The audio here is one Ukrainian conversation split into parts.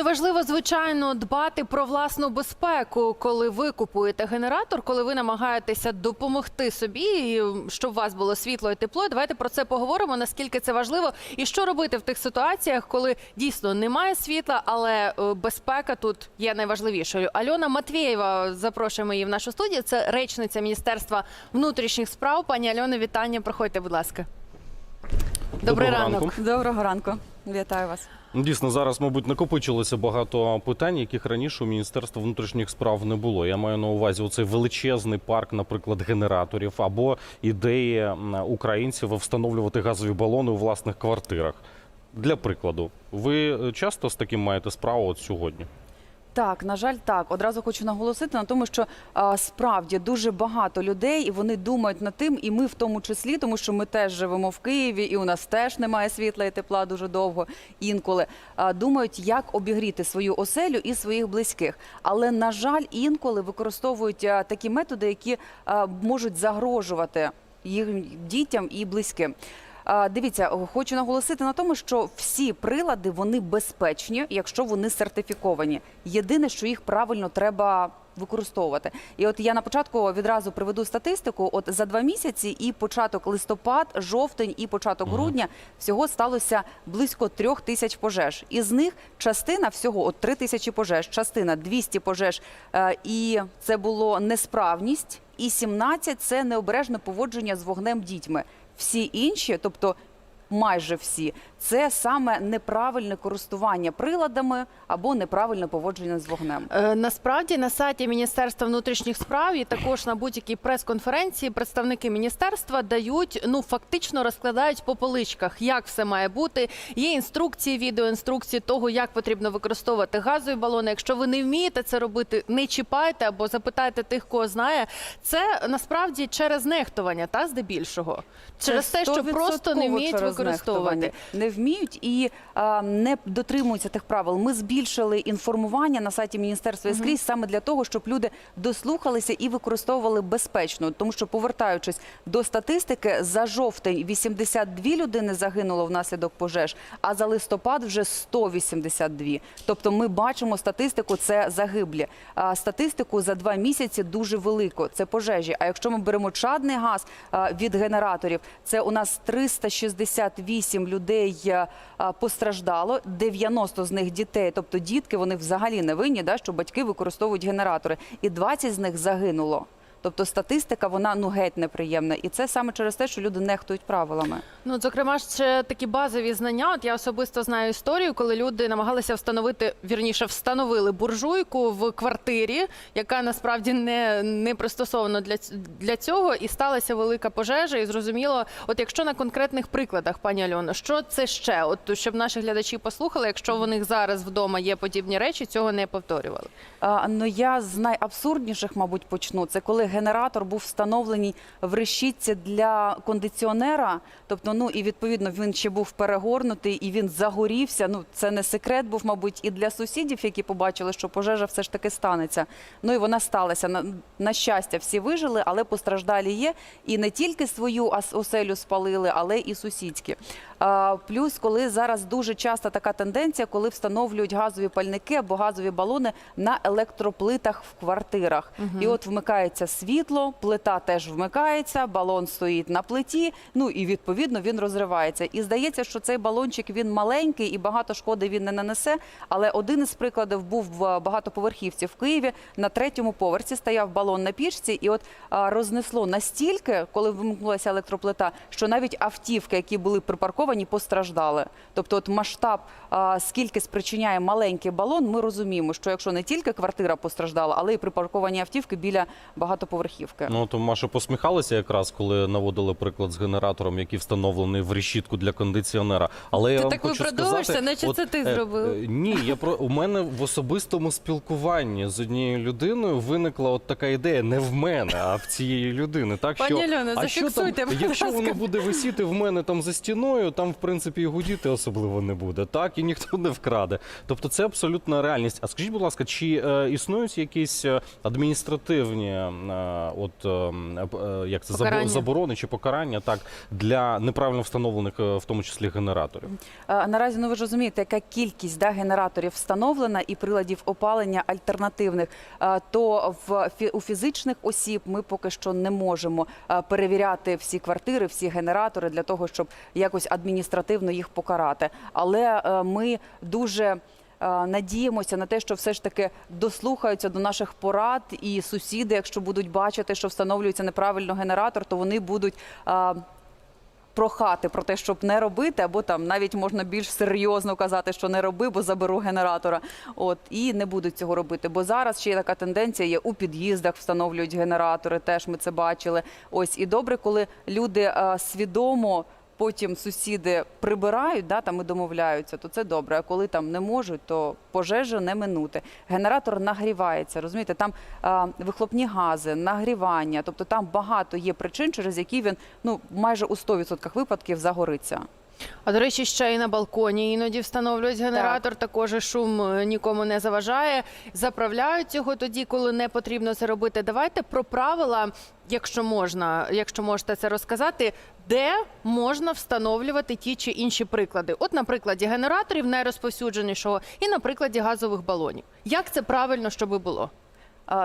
Ну, важливо, звичайно, дбати про власну безпеку, коли ви купуєте генератор, коли ви намагаєтеся допомогти собі, щоб у вас було світло і тепло. Давайте про це поговоримо. Наскільки це важливо, і що робити в тих ситуаціях, коли дійсно немає світла, але е, безпека тут є найважливішою. Альона Матвєєва запрошуємо її в нашу студію. Це речниця Міністерства внутрішніх справ. Пані Альоно, вітання. Проходьте, будь ласка. Добрий Доброго ранок. ранку. Доброго ранку. Вітаю вас. Ну, Дійсно, зараз, мабуть, накопичилося багато питань, яких раніше у Міністерства внутрішніх справ не було. Я маю на увазі оцей величезний парк, наприклад, генераторів або ідеї українців встановлювати газові балони у власних квартирах. Для прикладу, ви е, часто з таким маєте справу от сьогодні? Так, на жаль, так. Одразу хочу наголосити на тому, що а, справді дуже багато людей, і вони думають над тим, і ми в тому числі, тому що ми теж живемо в Києві, і у нас теж немає світла і тепла дуже довго інколи. А, думають, як обігріти свою оселю і своїх близьких. Але на жаль, інколи використовують а, такі методи, які а, можуть загрожувати їх дітям і близьким. Дивіться, хочу наголосити на тому, що всі прилади вони безпечні, якщо вони сертифіковані. Єдине, що їх правильно треба використовувати. І от я на початку відразу приведу статистику. От за два місяці і початок листопад, жовтень і початок грудня всього сталося близько трьох тисяч пожеж. Із них частина всього от три тисячі пожеж, частина 200 пожеж. Е, І це було несправність, і 17 – це необережне поводження з вогнем дітьми. Всі інші, тобто майже всі, це саме неправильне користування приладами або неправильне поводження з вогнем. Е, Насправді на сайті Міністерства внутрішніх справ і також на будь-якій прес-конференції представники міністерства дають, ну фактично розкладають по поличках, як все має бути. Є інструкції, відеоінструкції того, як потрібно використовувати газові балони. Якщо ви не вмієте це робити, не чіпайте або запитайте тих, кого знає. Це насправді через нехтування, та здебільшого, через те, що просто не вміють використовувати. Не вміють і а, не дотримуються тих правил. Ми збільшили інформування на сайті міністерства скрізь саме для того, щоб люди дослухалися і використовували безпечно. Тому що, повертаючись до статистики, за жовтень 82 людини загинуло внаслідок пожеж, а за листопад вже 182. Тобто, ми бачимо статистику, це загиблі. А статистику за два місяці дуже велику. Це пожежі. А якщо ми беремо чадний газ а, від генераторів, це у нас 368 людей а, постраждало, 90 з них дітей. Тобто дітки вони взагалі не винні, да, що батьки використовують генератори, і 20 з них загинуло. Тобто статистика вона ну геть неприємна, і це саме через те, що люди нехтують правилами. Ну, зокрема, ще такі базові знання. От я особисто знаю історію, коли люди намагалися встановити, вірніше, встановили буржуйку в квартирі, яка насправді не, не пристосована для, для цього, і сталася велика пожежа. І зрозуміло, от якщо на конкретних прикладах, пані Альоно, що це ще? От щоб наші глядачі послухали, якщо в них зараз вдома є подібні речі, цього не повторювали. А, ну я з найабсурдніших, мабуть, почну. Це коли генератор був встановлений в решітці для кондиціонера. Тобто, ну і відповідно він ще був перегорнутий і він загорівся. Ну це не секрет, був, мабуть, і для сусідів, які побачили, що пожежа все ж таки станеться. Ну і вона сталася. На, на щастя, всі вижили, але постраждалі є. І не тільки свою оселю спалили, але і сусідські. А, плюс, коли зараз дуже часто така тенденція, коли встановлюють газові пальники або газові балони на електроплитах в квартирах. І от вмикається світло, плита теж вмикається, балон стоїть на плиті. Ну і відповідно він розривається. І здається, що цей балончик він маленький і багато шкоди він не нанесе. Але один із прикладів був в багатоповерхівці в Києві. На третьому поверсі стояв балон на пічці, і от рознесло настільки, коли вимкнулася електроплита, що навіть автівки, які були припарковані, постраждали. Тобто, от масштаб, скільки спричиняє маленький балон, ми розуміємо, що якщо не тільки квартира постраждала, але й припарковані автівки біля багатоповерхівки. Ну то Маша посміхалася якраз, коли наводили приклад з генератором, який встановлений в решітку для кондиціонера. Але я Ти вам так хочу сказати, наче це ти е, зробив. е, Ні, я про у мене в особистому спілкуванні з однією людиною виникла от така ідея, не в мене, а в цієї людини. Так Пані що Альоно, а що там, якщо воно буде висіти в мене там за стіною, там в принципі і гудіти особливо не буде. Так і ніхто не вкраде. Тобто це абсолютна реальність. А скажіть, будь ласка, чи е, існують якісь е, адміністративні е, от ем, е, е, як це Покарання. заборони чи покарання так для неправильно встановлених, е, в тому числі генераторів. Е, Наразі ну ви ж розумієте, яка кількість да, генераторів встановлена і приладів опалення альтернативних. Е, То в у фізичних осіб ми поки що не можемо е, перевіряти всі квартири, всі генератори для того, щоб якось адміністративно їх покарати. Але е, ми дуже е, Надіємося на те, що все ж таки дослухаються до наших порад, і сусіди, якщо будуть бачити, що встановлюється неправильно генератор, то вони будуть е, прохати про те, щоб не робити, або там навіть можна більш серйозно казати, що не роби, бо заберу генератора. От і не будуть цього робити. Бо зараз ще є така тенденція є у під'їздах, встановлюють генератори. Теж ми це бачили. Ось і добре, коли люди е, свідомо. Потім сусіди прибирають, да, там і домовляються, то це добре. А коли там не можуть, то пожежу не минути. Генератор нагрівається, розумієте, там а, вихлопні гази, нагрівання. Тобто там багато є причин, через які він ну майже у 100% випадків загориться. А до речі, ще і на балконі іноді встановлюють генератор. Також шум е, нікому не заважає. Заправляють його тоді, коли не потрібно це робити. Давайте про правила, якщо можна, якщо можете це розказати, де можна встановлювати ті чи інші приклади. От на прикладі генераторів найрозповсюдженішого, і на прикладі газових балонів. Як це правильно, щоби було?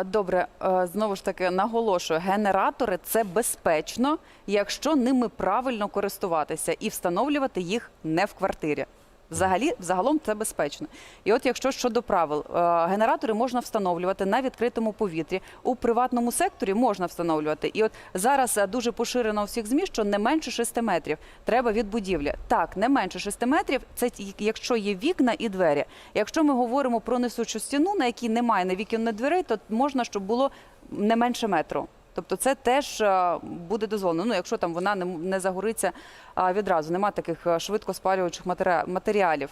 Добре, знову ж таки наголошую, генератори це безпечно, якщо ними правильно користуватися і встановлювати їх не в квартирі. Взагалі, взагалом це безпечно. І от якщо щодо правил, е, генератори можна встановлювати на відкритому повітрі, у приватному секторі можна встановлювати. І от зараз е, дуже поширено у всіх змі, що не менше 6 метрів треба від будівлі. Так, не менше 6 метрів, це якщо є вікна і двері. Якщо ми говоримо про несучу стіну, на якій немає не вікон, не дверей, то можна, щоб було не менше метру. Тобто це теж е, буде дозволено. Ну, якщо там вона не, не загориться відразу, нема таких е, швидко спалюючих матеріалів.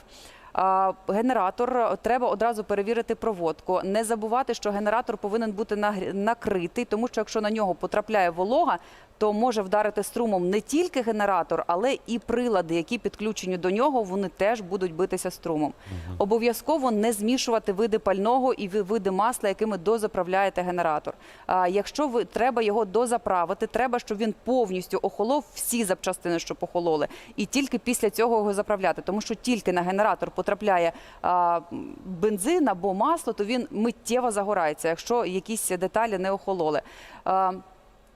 Генератор е, треба одразу перевірити проводку. Не забувати, що генератор повинен бути накритий, тому що якщо на нього потрапляє волога, то може вдарити струмом не тільки генератор, але і прилади, які підключені до нього, вони теж будуть битися струмом. Обов'язково не змішувати види пального і ви- види масла, якими дозаправляєте генератор. А якщо ви треба його дозаправити, треба, щоб він повністю охолов всі запчастини, що охололи, і тільки після цього його заправляти. Тому що тільки на генератор потрапляє а, бензин або масло, то він миттєво загорається, якщо якісь деталі не охололи. А,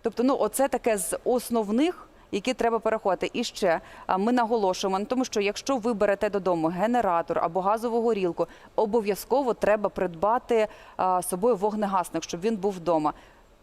Тобто, ну оце таке з основних. Які треба переходити. І ще ми наголошуємо на тому, що якщо ви берете додому генератор або газову горілку, обов'язково треба придбати собою вогнегасник, щоб він був вдома.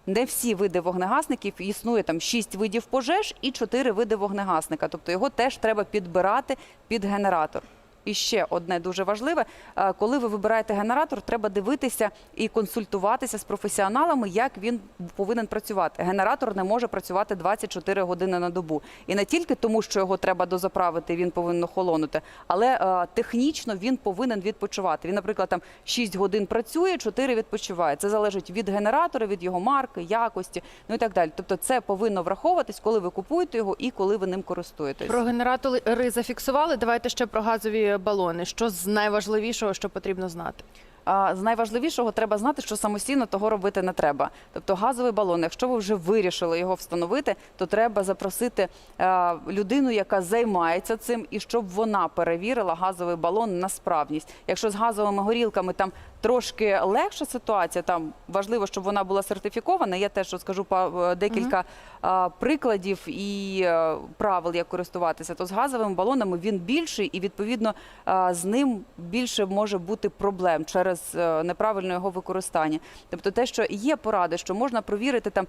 Не всі види вогнегасників існує там шість видів пожеж і чотири види вогнегасника. Тобто його теж треба підбирати під генератор. І ще одне дуже важливе: е, коли ви вибираєте генератор, треба дивитися і консультуватися з професіоналами, як він повинен працювати. Генератор не може працювати 24 години на добу. І не тільки тому, що його треба дозаправити, він повинен охолонути, але е, технічно він повинен відпочивати. Він, наприклад, там 6 годин працює, 4 відпочиває. Це залежить від генератора, від його марки, якості, ну і так далі. Тобто, це повинно враховуватись, коли ви купуєте його і коли ви ним користуєтесь. Про генератори зафіксували. Давайте ще про газові балони. Що з найважливішого, що потрібно знати? З найважливішого треба знати, що самостійно того робити не треба. Тобто газовий балон, якщо ви вже вирішили його встановити, то треба запросити е, людину, яка займається цим, і щоб вона перевірила газовий балон на справність. Якщо з газовими горілками там трошки легша ситуація, там важливо, щоб вона була сертифікована. Я теж розкажу е, декілька е, прикладів і е, правил, як користуватися. То з газовими балонами він більший, і відповідно з ним більше може бути проблем через е, неправильне його використання. Тобто, те, що є поради, що можна провірити там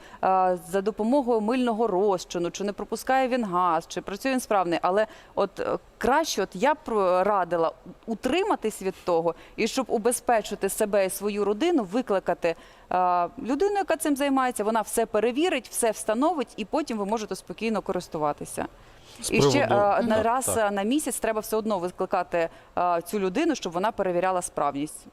за допомогою мильного розчину, чи не пропускає він газ, чи працює він справний. Але от краще, от я б радила утриматись від того, і щоб убезпечити себе і свою родину, викликати е, людину, яка цим займається. Вона все перевірить, все встановить, і потім ви можете спокійно користуватися. З І ще е, на раз так. е, на місяць треба все одно викликати е, цю людину, щоб вона перевіряла справність.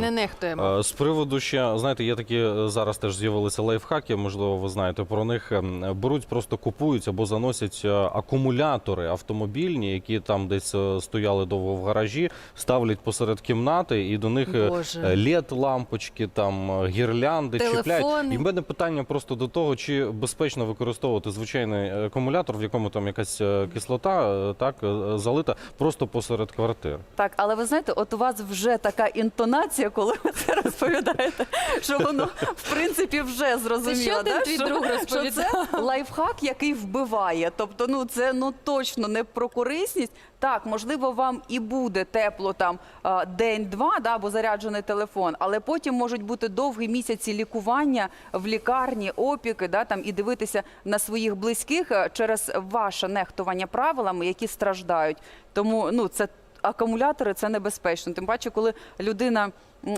Не нехтуємо. Е, З приводу ще, знаєте, є такі е, зараз теж з'явилися лайфхаки, можливо, ви знаєте про них. Ем, Беруть, просто купують або заносять е, акумулятори автомобільні, які там десь е, стояли довго в гаражі, ставлять посеред кімнати, і до них е, Боже. led лампочки, там е, гірлянди Телефони. чіпляють. І в мене питання просто до того, чи безпечно використовувати звичайний е, акумулятор, в якому там якась е, кислота е, так е, залита, просто посеред квартир. Так, але ви знаєте, от у вас вже така інтонація, коли ви це розповідаєте, що воно в принципі вже зрозуміло. ще один да, твій що, друг що розповідав. це лайфхак, який вбиває. Тобто, ну це ну точно не про корисність. Так, можливо, вам і буде тепло там а, день-два, да, або заряджений телефон, але потім можуть бути довгі місяці лікування в лікарні, опіки, да, там і дивитися на своїх близьких е, через ваше нехтування правилами, які страждають. Тому ну це акумулятори це небезпечно. Тим паче, коли людина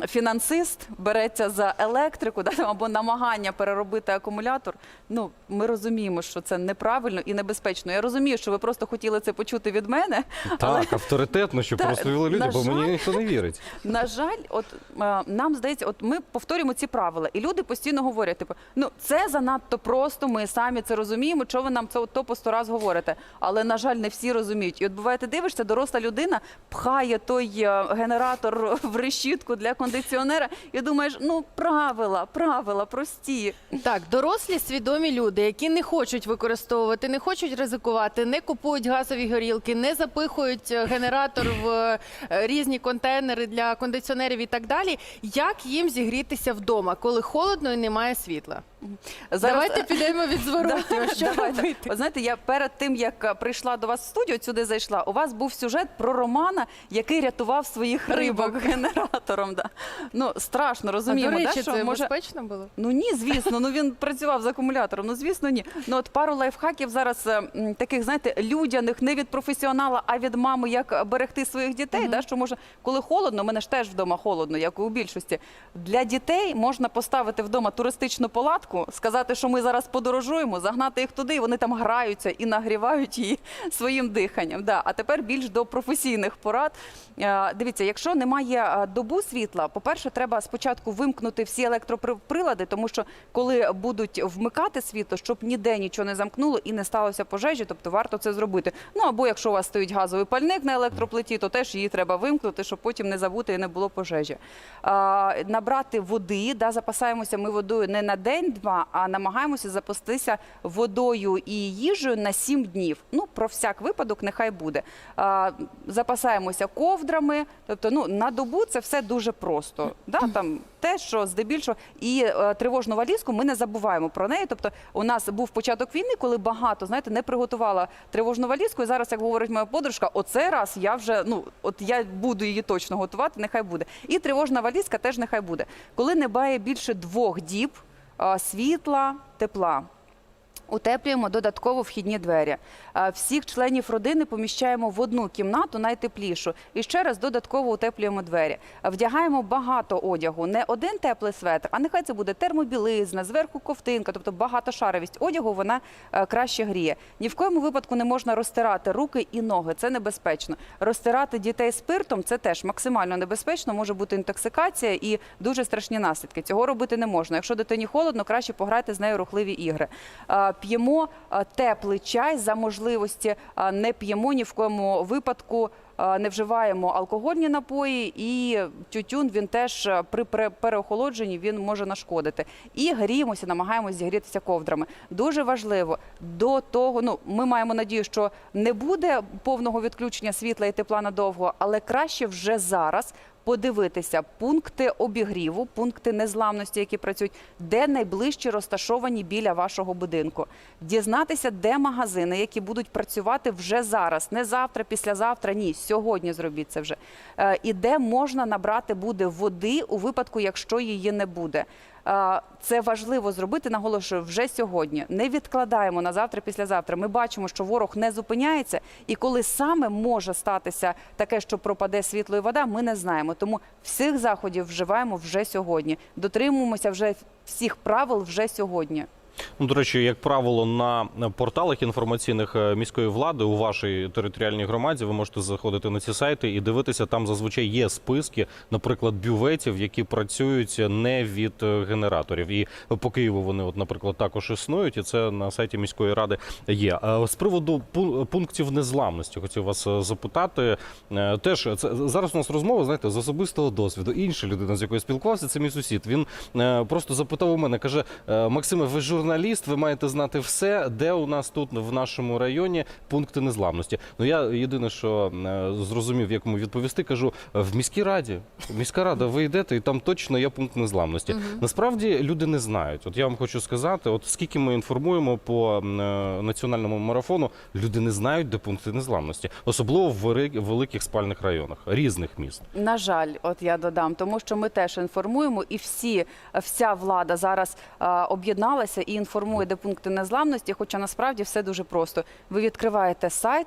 фінансист береться за електрику, да, або намагання переробити акумулятор. Ну ми розуміємо, що це неправильно і небезпечно. Я розумію, що ви просто хотіли це почути від мене. Але Так, авторитетно, щоб розповіли люди, бо мені жаль- ніхто не вірить. на жаль, от нам здається, от ми повторюємо ці правила, і люди постійно говорять: типу, ну це занадто просто. Ми самі це розуміємо. Чого ви нам це то по сто раз говорите? Але на жаль, не всі розуміють. І от буває, ти дивишся, доросла людина пхає той е, генератор в решітку для кондиціонера, і думаєш, ну правила, правила прості. Так, дорослі свідомі люди, які не хочуть використовувати, не хочуть ризикувати, не купують газові горілки, не запихують е, генератор в е, різні контейнери для кондиціонерів і так далі. Як їм зігрітися вдома, коли холодно і немає світла? Давайте підемо від зворотнього. Що Давайте. робити? От знаєте, я перед тим як е, прийшла до вас в студію, сюди зайшла. У вас був сюжет про Романа, який рятував своїх рибок, Рибок. генератором. Да. Ну страшно А, розуміємо, до да, що це може. безпечно було? Ну ні, звісно. Ну він працював з акумулятором. Ну звісно, ні. Ну от пару лайфхаків зараз е, м, таких, знаєте, людяних, не від професіонала, а від мами, як берегти своїх дітей. Да, що може, коли холодно, у мене ж теж вдома холодно, як і у більшості. Для дітей можна поставити вдома туристичну палатку, сказати, що ми зараз подорожуємо, загнати їх туди, і вони там граються і нагрівають її своїм диханням. Да. А тепер більш до професійних порад. Е, Дивіться, якщо немає е, добу світла, по-перше, треба спочатку вимкнути всі електроприлади, тому що коли будуть вмикати світло, щоб ніде нічого не замкнуло і не сталося пожежі, тобто варто це зробити. Ну або якщо у вас стоїть газовий пальник на електроплиті, то теж її треба вимкнути, щоб потім не забути і не було пожежі. А, набрати води, да, запасаємося ми водою не на день-два, а намагаємося запастися водою і їжею на 7 днів. Ну, про всяк випадок, нехай буде. А, запасаємося ковдрами, тобто ну, на добу це все дуже просто. Да, там, те, що здебільшого, і е, тривожну валізку ми не забуваємо про неї. Тобто, у нас був початок війни, коли багато знаєте, не приготувала тривожну валізку. І зараз, як говорить моя подружка, оцей раз я вже ну от я буду її точно готувати. Нехай буде. І тривожна валізка теж нехай буде. Коли не бає більше двох діб світла, тепла. Утеплюємо додатково вхідні двері. Всіх членів родини поміщаємо в одну кімнату найтеплішу і ще раз додатково утеплюємо двері. Вдягаємо багато одягу, не один теплий светр, а нехай це буде термобілизна, зверху ковтинка, тобто багатошаровість одягу вона е, краще гріє. Ні в коєму випадку не можна розтирати руки і ноги. Це небезпечно. Розтирати дітей спиртом це теж максимально небезпечно. Може бути інтоксикація і дуже страшні наслідки. Цього робити не можна. Якщо дитині холодно, краще пограти з нею рухливі ігри. П'ємо е, теплий чай за можливості, е, не п'ємо ні в коєму випадку. е, Не вживаємо алкогольні напої і тютюн він теж при пере- переохолодженні він може нашкодити. І гріємося, намагаємося зігрітися ковдрами. Дуже важливо до того. Ну ми маємо надію, що не буде повного відключення світла і тепла надовго, але краще вже зараз подивитися пункти обігріву, пункти незламності, які працюють, де найближче розташовані біля вашого будинку. Дізнатися, де магазини, які будуть працювати вже зараз, не завтра, післязавтра, ні, сьогодні зробіть це вже. Е, І де можна набрати буде води у випадку, якщо її не буде. Це важливо зробити, наголошую, вже сьогодні. Не відкладаємо на завтра, післязавтра. Ми бачимо, що ворог не зупиняється, і коли саме може статися таке, що пропаде світло і вода, ми не знаємо. Тому всіх заходів вживаємо вже сьогодні. Дотримуємося вже всіх правил вже сьогодні. Ну, до речі, як правило, на порталах інформаційних е, міської влади у вашій територіальній громаді ви можете заходити на ці сайти і дивитися. Там зазвичай є списки, наприклад, бюветів, які працюють не від е, генераторів. І по Києву вони, от, наприклад, також існують, і це на сайті міської ради є. Е, З приводу пу- пунктів незламності, хотів вас запитати. Теж це зараз у нас розмова, знаєте, з особистого досвіду. Інша людина, з якою спілкувався, це мій сусід. Він просто запитав у мене, каже: «Е, Максиме, ви журналіст, ви маєте знати все, де у нас тут в нашому районі пункти незламності. Ну я єдине, що е, зрозумів, як йому відповісти, кажу в міській раді. Міська рада, ви йдете, і там точно є пункт незламності. Насправді люди не знають. От я вам хочу сказати, от скільки ми інформуємо по е, національному марафону, люди не знають, де пункти незламності, особливо в великих спальних районах різних міст. На жаль, от я додам, тому що ми теж інформуємо, і всі вся влада зараз об'єдналася і інформує, де пункти незламності. Хоча насправді все дуже просто. Ви відкриваєте сайт.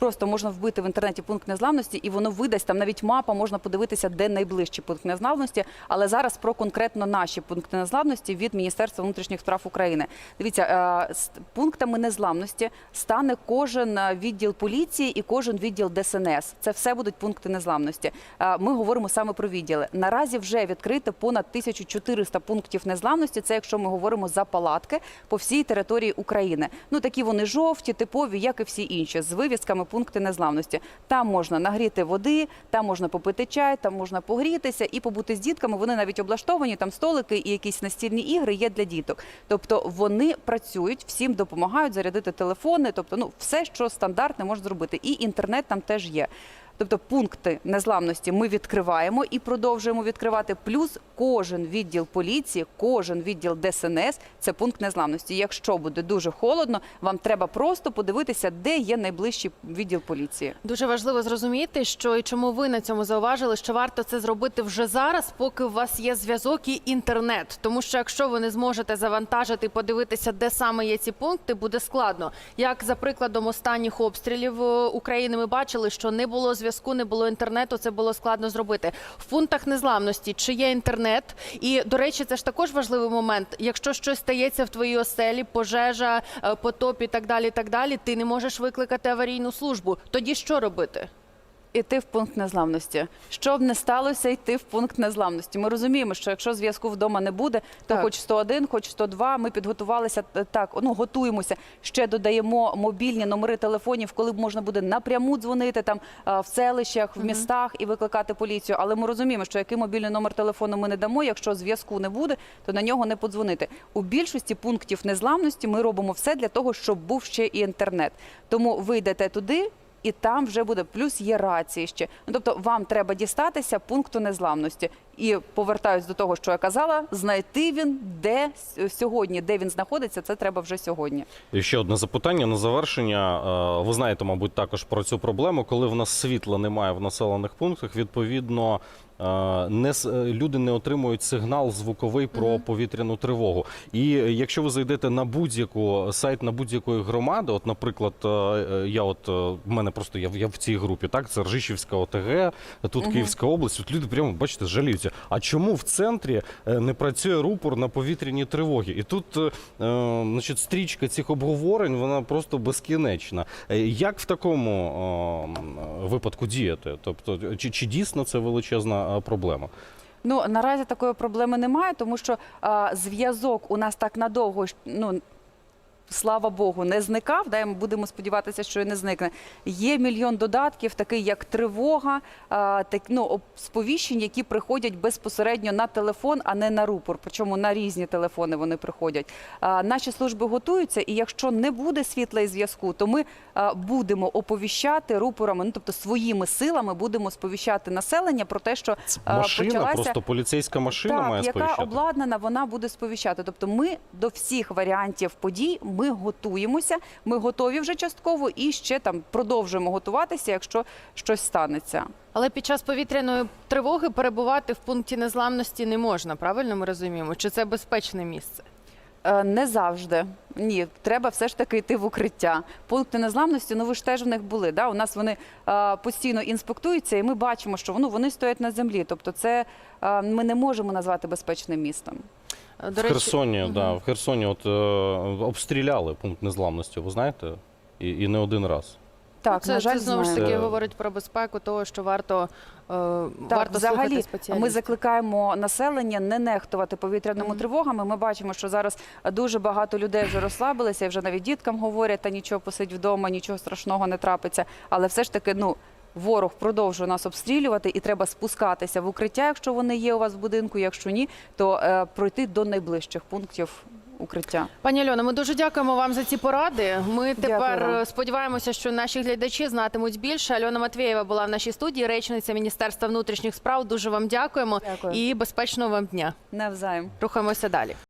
Просто можна вбити в інтернеті пункт незламності, і воно видасть там навіть мапа, можна подивитися, де найближчий пункт незламності. Але зараз про конкретно наші пункти незламності від Міністерства внутрішніх справ України. Дивіться, е, з пунктами незламності стане кожен е, відділ поліції і кожен відділ ДСНС. Це все будуть пункти незламності. Е, Ми говоримо саме про відділи. Наразі вже відкрито понад 1400 пунктів незламності. Це якщо ми говоримо за палатки по всій території України. Ну такі вони жовті, типові, як і всі інші, з вивісками пункти незламності. Там можна нагріти води, там можна попити чай, там можна погрітися і побути з дітками. Вони навіть облаштовані, там столики і якісь настільні ігри є для діток. Тобто вони працюють, всім допомагають зарядити телефони, тобто ну все, що стандартне можна зробити. І інтернет там теж є. Тобто пункти незламності ми відкриваємо і продовжуємо відкривати. Плюс кожен відділ поліції, кожен відділ ДСНС це пункт незламності. Якщо буде дуже холодно, вам треба просто подивитися, де є найближчий відділ поліції. Дуже важливо зрозуміти, що і чому ви на цьому зауважили, що варто це зробити вже зараз, поки у вас є зв'язок і інтернет. Тому що якщо ви не зможете завантажити і подивитися, де саме є ці пункти, буде складно. Як за прикладом останніх обстрілів е, України, ми бачили, що не було зв'язку, не було інтернету. Це було складно зробити в пунктах незламності. Чи є інтернет? І до речі, це ж також важливий момент. Якщо щось стається в твоїй оселі, пожежа, е, потоп і так далі, так далі, ти не можеш викликати аварійну службу. Тоді що робити? Іти в пункт незламності. Що б не сталося, йти в пункт незламності. Ми розуміємо, що якщо зв'язку вдома не буде, то Так. хоч 101, хоч 102, ми підготувалися е, так, ну готуємося. Ще додаємо мобільні номери телефонів, коли можна буде напряму дзвонити там е, в селищах, в містах і викликати поліцію. Але ми розуміємо, що який мобільний номер телефону ми не дамо. Якщо зв'язку не буде, то на нього не подзвонити. У більшості пунктів незламності ми робимо все для того, щоб був ще і інтернет. Тому ви йдете туди. І там вже буде плюс є рації ще. Ну тобто вам треба дістатися пункту незламності. І повертаюсь до того, що я казала, знайти він де сьогодні, де він знаходиться, це треба вже сьогодні. І ще одне запитання на завершення. Е, Ви знаєте, мабуть, також про цю проблему. Коли в нас світла немає в населених пунктах, відповідно. Е, Не е, люди не отримують сигнал звуковий про повітряну тривогу. І якщо ви зайдете на будь-яку сайт на будь-якої громади, от, наприклад, е, е, я от е, в мене просто я, в- я в цій групі, так це Ржищівська ОТГ, тут Київська область. От люди прямо бачите, жаліються. А чому в центрі е, не працює рупор на повітряні тривоги? І тут, е, е, значить, стрічка цих обговорень вона просто безкінечна. Е, Як в такому е, випадку діяти? Тобто, чи, чи дійсно це величезна е, проблема? Ну наразі такої проблеми немає, тому що зв'язок у нас так надовго ну. Слава Богу, не зникав. Да, ми будемо сподіватися, що і не зникне. Є мільйон додатків, такий як тривога, а, так, ну, сповіщень, які приходять безпосередньо на телефон, а не на рупор. Причому на різні телефони вони приходять. А, наші служби готуються, і якщо не буде світла і зв'язку, то ми а, будемо оповіщати рупорами, ну тобто своїми силами будемо сповіщати населення про те, що а, Машина, почалася просто поліцейська машина так, має яка сповіщати. обладнана, вона буде сповіщати. Тобто, ми до всіх варіантів подій ми готуємося. Ми готові вже частково і ще там продовжуємо готуватися, якщо щось станеться. Але під час повітряної тривоги перебувати в пункті незламності не можна. Правильно ми розуміємо? Чи це безпечне місце? Е, Не завжди. Ні, треба все ж таки йти в укриття. Пункти незламності, ну ви ж теж в них були. Да? У нас вони е, постійно інспектуються, і ми бачимо, що ну, вони стоять на землі. Тобто, це е, ми не можемо назвати безпечним містом. До в речі, Херсоні, да, в Херсоні от, е, обстріляли пункт незламності, ви знаєте? І, і не один раз. Так, це, на жаль, це знову ж таки говорить про безпеку того, що варто, е, Так, варто взагалі, слухати ми закликаємо населення не нехтувати повітряними Мгм. тривогами. Ми бачимо, що зараз дуже багато людей вже розслабилися, і вже навіть діткам говорять, та нічого посидь вдома, нічого страшного не трапиться. Але все ж таки, ну. Ворог продовжує нас обстрілювати, і треба спускатися в укриття, якщо вони є у вас в будинку. Якщо ні, то е, пройти до найближчих пунктів укриття. Пані Альона, ми дуже дякуємо вам за ці поради. Ми тепер Дякую е, сподіваємося, що наші глядачі знатимуть більше. Альона Матвєєва була в нашій студії, речниця Міністерства внутрішніх справ. Дуже вам дякуємо Дякую. і безпечного вам дня. Навзаєм. Рухаємося далі.